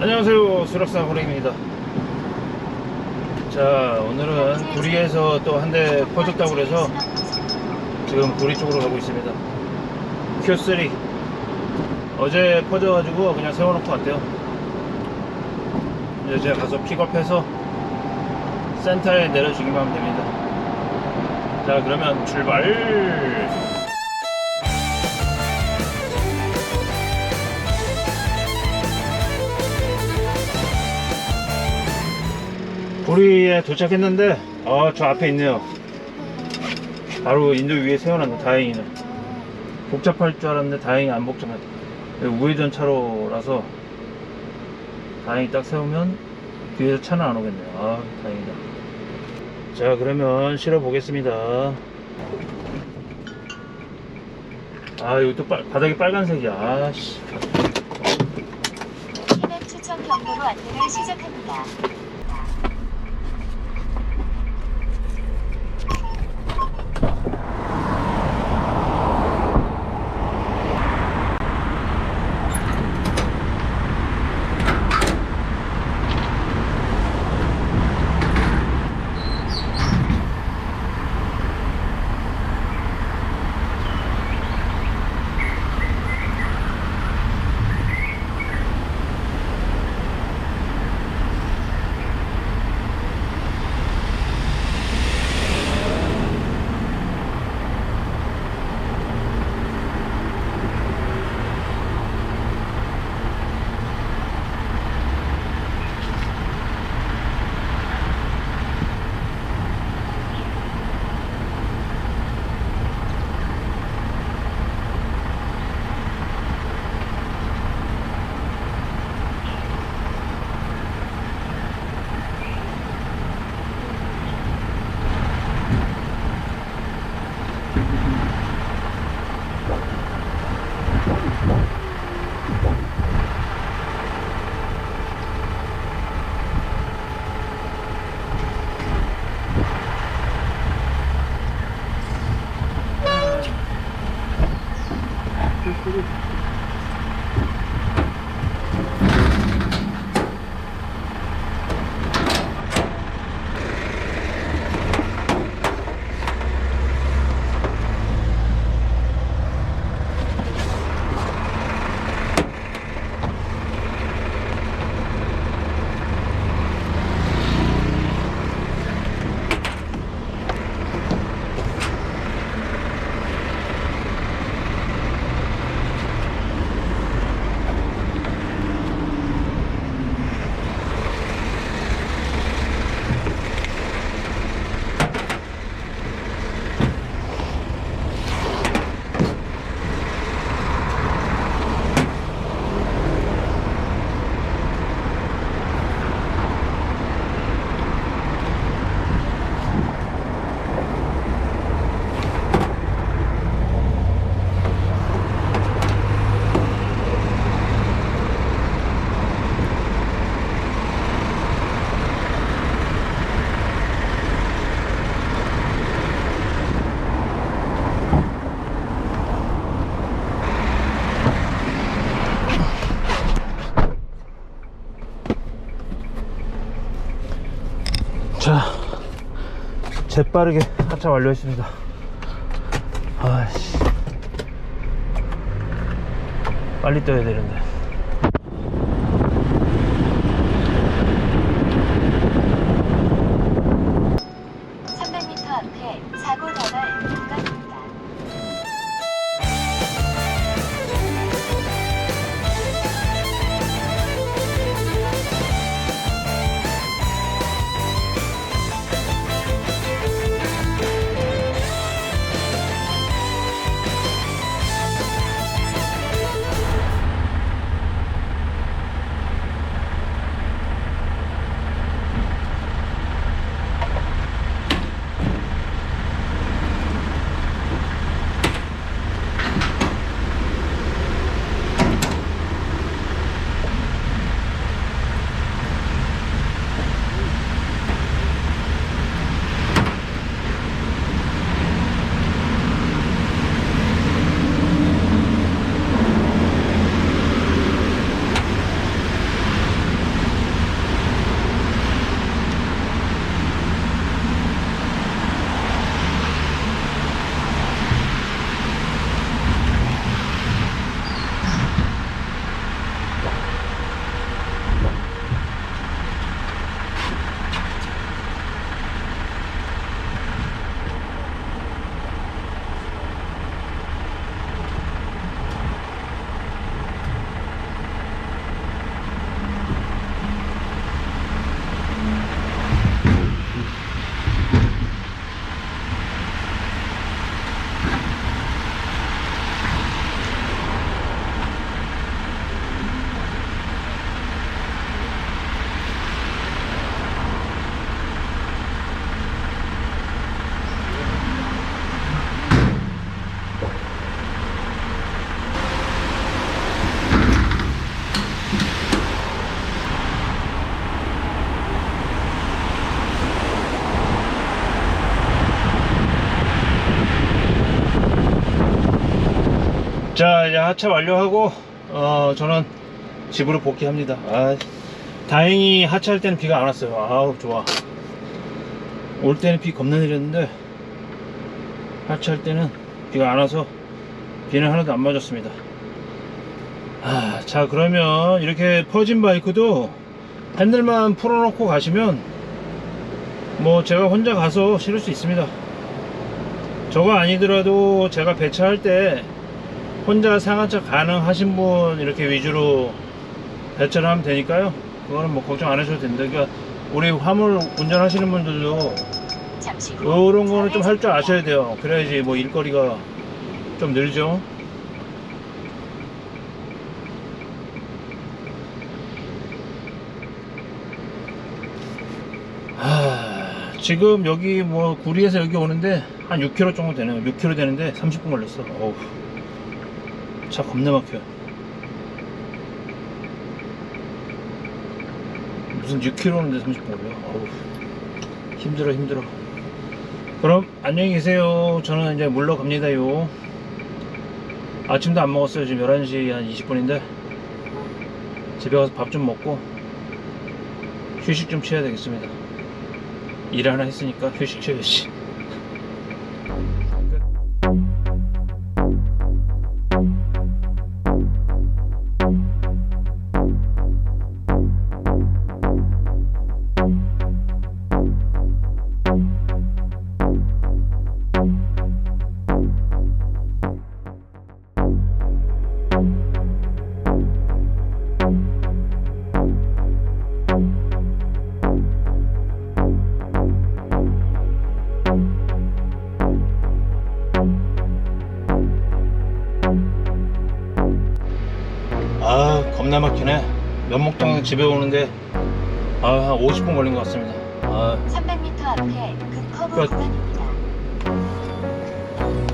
안녕하세요 수락사 호랭입니다. 자 오늘은 구리에서 또 한 대 퍼졌다고 그래서 지금 구리 쪽으로 가고 있습니다. Q3 어제 퍼져가지고 그냥 세워놓고 왔대요. 이제 제가 가서 픽업해서 센터에 내려주기만 하면 됩니다. 자 그러면 출발 구리에 도착했는데 아 저 앞에 있네요. 바로 인도 위에 세워놨네 다행이네 복잡할 줄 알았는데 다행히 안 복잡해 우회전 차로라서 다행히 딱 세우면 뒤에서 차는 안 오겠네요. 아 다행이다. 자 그러면 실어 보겠습니다. 아 여기 또 빨- 바닥이 빨간색이야. 아씨. 추천 경로로 안내를 시작합니다. 재빠르게 하차 완료했습니다. 아씨, 빨리 떠야 되는데. 자 이제 하차 완료하고 어 저는 집으로 복귀합니다. 아 다행히 하차할 때는 비가 안 왔어요. 아우 좋아. 올 때는 비 겁나 내렸는데 하차할 때는 비가 안 와서 비는 하나도 안 맞았습니다. 아, 자 그러면 이렇게 퍼진 바이크도 핸들만 풀어놓고 가시면 뭐 제가 혼자 가서 실을 수 있습니다. 저거 아니더라도 제가 배차할 때 혼자 상하차 가능하신 분 이렇게 위주로 배차를 하면 되니까요. 그거는 뭐 걱정 안 하셔도 됩니다. 그러니까 우리 화물 운전하시는 분들도 그런 거는 좀 할 줄 아셔야 돼요. 그래야지 뭐 일거리가 좀 늘죠. 하, 지금 여기 뭐 구리에서 여기 오는데 한 6km 정도 되네요. 6km 되는데 30분 걸렸어. 어우 차 겁나 막혀. 무슨 6km 오는데 30분 걸려 어우 힘들어 힘들어. 그럼 안녕히 계세요. 저는 이제 물러갑니다요. 아침도 안 먹었어요. 지금 11시 한 20분인데 집에 가서 밥 좀 먹고 휴식 좀 취해야 되겠습니다. 일 하나 했으니까 휴식 취해야지 겁나 막히네 면목동 집에 오는데 아 한 50분 걸린 것 같습니다 아 300m 앞에 그 커브 끝. 구간입니다.